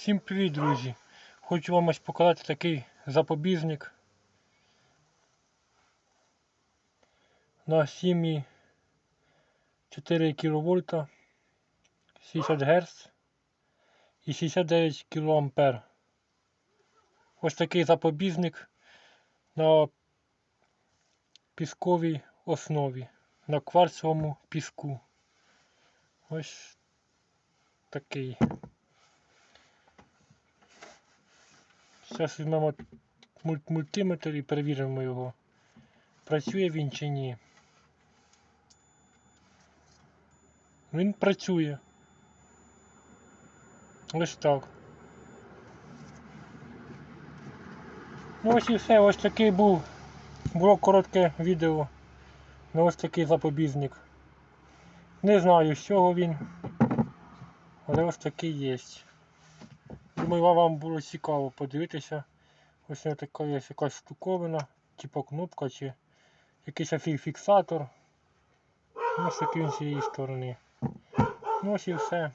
Всім привіт, друзі! Хочу вам ось показати такий запобіжник на 7 4 кВт 60 Гц і 69 кА. Ось такий запобіжник на пісковій основі, на кварцевому піску. Ось такий. Зараз візьмемо мультиметр і перевіримо його. Працює він чи ні. Він працює. Ось так. Ну ось і все, ось такий був. Було коротке відео. Ну ось такий запобіжник. Не знаю з чого він. Але ось такий є. Думаю, вам було цікаво подивитися. Ось така є якась штуковина, типу кнопка чи якийсь фіксатор. Ось такий з цієї сторони. Ну ось і все.